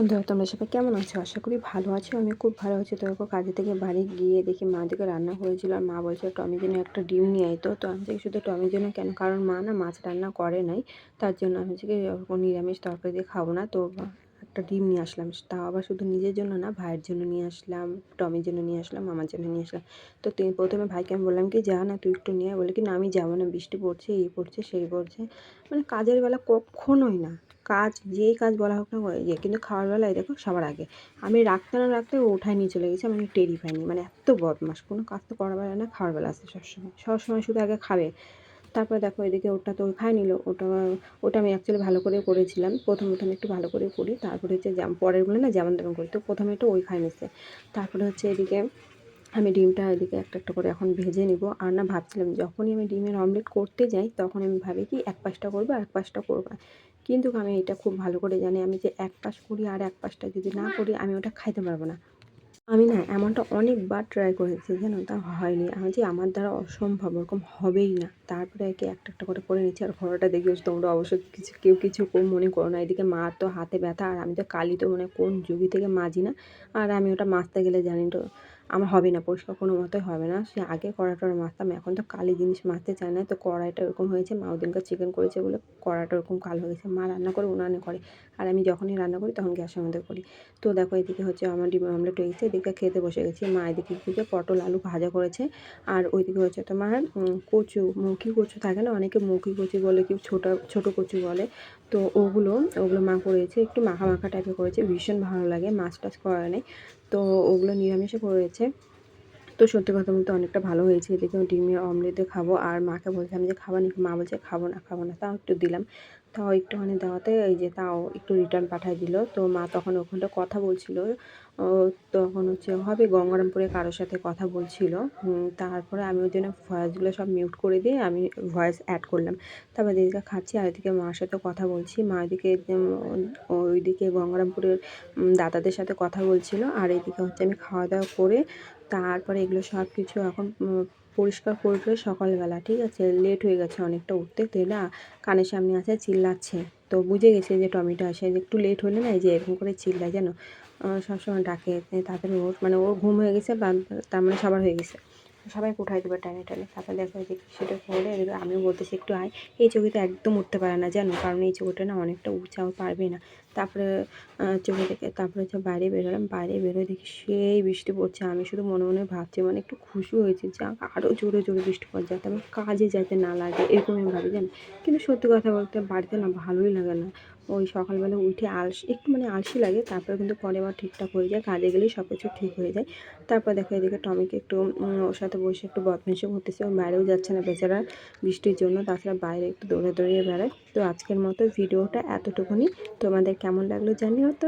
বন্ধুরা তোমরা সবাই কেমন আছো? আশা করি ভালো আছো আমি খুব ভালো আছি। তো দেখো, কাজে থেকে বাড়ি গিয়ে দেখি মা দিকে রান্না হয়েছিল আর মা বলছে টমির জন্য একটা ডিম নিয়ে আইতো তো আমি থেকে শুধু টমির জন্য কেন, কারণ মা না মাছ রান্না করে নাই, তার জন্য আমি থেকে নিরামিষ তরকারি দিয়ে খাব না। তো একটা ডিম নিয়ে আসলাম। তাও আবার শুধু নিজের জন্য না, ভাইয়ের জন্য নিয়ে আসলাম, টমির জন্য নিয়ে আসলাম আমার জন্য নিয়ে আসলাম। তো তিনি প্রথমে ভাইকে আমি বললাম কি, যা না, তুই একটু নিয়ে বলে কি, না, আমি যাব না, বৃষ্টি পড়ছে, এই পড়ছে, সেই পড়ছে। মানে কাজের বেলা কখনোই না, কাজ, যেই কাজ বলা হোক না যায় কিন্তু খাওয়ার বেলায় দেখো, সবার আগে। আমি রাখতে না রাখতে ও উঠায় নিয়ে চলে গেছে আমি টেরি পাইনি মানে এত বদমাস কোনো কাজ তো করার বেলা না, খাওয়ার বেলা আসে সবসময়। সবসময় শুধু আগে খাবে। তারপরে দেখো এদিকে ওটা তো খাই নিল, ওটা ওটা আমি অ্যাকচুয়ালি ভালো করে করেছিলাম। প্রথম প্রথম একটু ভালো করে করি, তারপরে হচ্ছে পরেরগুলো না যেমন তেমন করি, তো প্রথমে একটু ওই খাই নিচ্ছে তারপরে হচ্ছে এদিকে আমি ডিমটা এদিকে একটা একটা করে এখন ভেজে নিব। আর না ভাবছিলাম যখনই আমি ডিমের অমলেট করতে যাই, তখন আমি ভাবি কি এক পাশটা করব আর এক পাশটা করব। কিন্তু আমি এটা খুব ভালো করে জানি, আমি যে এক পাশ করি আর এক পাশটা যদি না করি, আমি ওটা খাইতে পারব না। আমি না এমনটা অনেকবার ট্রাই করেছি যেন তা হয়নি। আমি যে আমার দ্বারা অসম্ভব, ওরকম হবেই না। তারপরে একে একটা একটা করে করে নিচ্ছি আর ঘোড়াটা দেখে তোমরা অবশ্যই কিছু, কেউ কিছু মনে করো না। এদিকে মা তো হাতে ব্যথা আর আমি তো কালি তো মানে কোন যুগি থেকে মাজি না। আর আমি ওটা মাজতে গেলে জানি তো আমার হবে না, পরিষ্কার কোনো মতোই হবে না। সে আগে কড়াটা মাছতাম এখন তো কালি জিনিস মাছতে চায় না। তো কড়াইটা ওরকম হয়েছে, মা ওদিনকার চিকেন করেছে বলে কড়াটা ওরকম কালো হয়ে গেছে মা রান্না করে, উনানে করে। আর আমি যখনই রান্না করি তখন গ্যাসের মধ্যে করি। তো দেখো এদিকে হচ্ছে আমার ডিমের অমলেট হয়েছে এদিকে খেতে বসে গেছি। মা এদিকে দিকে পটল আলু ভাজা করেছে। আর ওইদিকে হচ্ছে তোমার কচু মুখি কচু থাকে না, অনেকে মুখি কচু বলে কেউ ছোটো ছোটো কচু বলে। তো ওগুলো ওগুলো মা করেছে, একটু মাখা মাখা টাইপে করেছে, ভীষণ ভালো লাগে, মাছ টাছ করা নেই। তো ওগুলো নিরামিষে করেছে। তো সত্যি কথা বলতে অনেকটা ভালো হয়েছে, এদিকে ডিমে অমলেটে খাব, আর মাকে বলছিলাম যে খাব নাকি? মা বলছে, খাব না খাব না। তাও একটু দিলাম। তাও একটুখানি দেওয়াতে, এই যে তাও একটু রিটার্ন পাঠাই দিল। তো মা তখন ওখানটা কথা বলছিল তখন হচ্ছে হবে, গঙ্গারামপুরে কারোর সাথে কথা বলছিল। তারপরে আমি ওই জন্য ভয়েসগুলো সব মিউট করে দিয়ে আমি ভয়েস অ্যাড করলাম। তারপর দিদিকে খাচ্ছি, আর এদিকে মার সাথে কথা বলছি। মা এদিকে ওইদিকে গঙ্গারামপুরের দাদাদের সাথে কথা বলছিল। আর এদিকে হচ্ছে আমি খাওয়া দাওয়া করে তারপরে এগুলো সব কিছু এখন পরিষ্কার করবে সকালবেলা, ঠিক আছে? লেট হয়ে গেছে অনেকটা উঠতে তো না? কানের সামনে আছে, চিল্লাচ্ছে। তো বুঝে গেছে যে টমেটো আসে, একটু লেট হলে না এই যে এরকম করে চিল্লায় যেন সবসময় ডাকে তাদের ওর মানে ওর ঘুম হয়ে গেছে, বা তার মানে সবার হয়ে গেছে। সবাই উঠাই দেবে টানে টানে? তারপরে দেখো যে সেটা করে এদিকে আমিও বলতেছি, একটু আয়। এই চোখেতে একদম উঠতে পারে না, জানো? কারণ এই চোখটা না অনেকটা উঁচাও পারবে না। তারপরে চোখে থেকে তারপরে হচ্ছে বাইরে বেরোলাম। বাইরে বেরোয় দেখি সেই বৃষ্টি পড়ছে। আমি শুধু মনে মনে ভাবছি মানে একটু খুশি হয়েছি যে আরও জোরে জোরে বৃষ্টি পড়ছে যাতে আমার কাজে যাতে না লাগে, এরকম আমি ভাবি, জানি? কিন্তু সত্যি কথা বলতে বাড়িতে না ভালোই লাগে না। ওই সকালবেলা উঠে আলসি, একটু মানে আলসি লাগে, তারপরে কিন্তু পরে আবার ঠিকঠাক হয়ে যায়, কাজে গেলেই সব কিছু ঠিক হয়ে যায়। তারপর দেখো এদিকে টমিকে একটু ওর সাথে বসে একটু বদমেশও করতেছে। ও বাইরেও যাচ্ছে না বেচারা বৃষ্টির জন্য, তাছাড়া বাইরে একটু দৌড়ে দৌড়িয়ে বেড়ায়। তো আজকের মতো ভিডিওটা এতটুকুনি। তোমাদের কেমন লাগল জানিও তো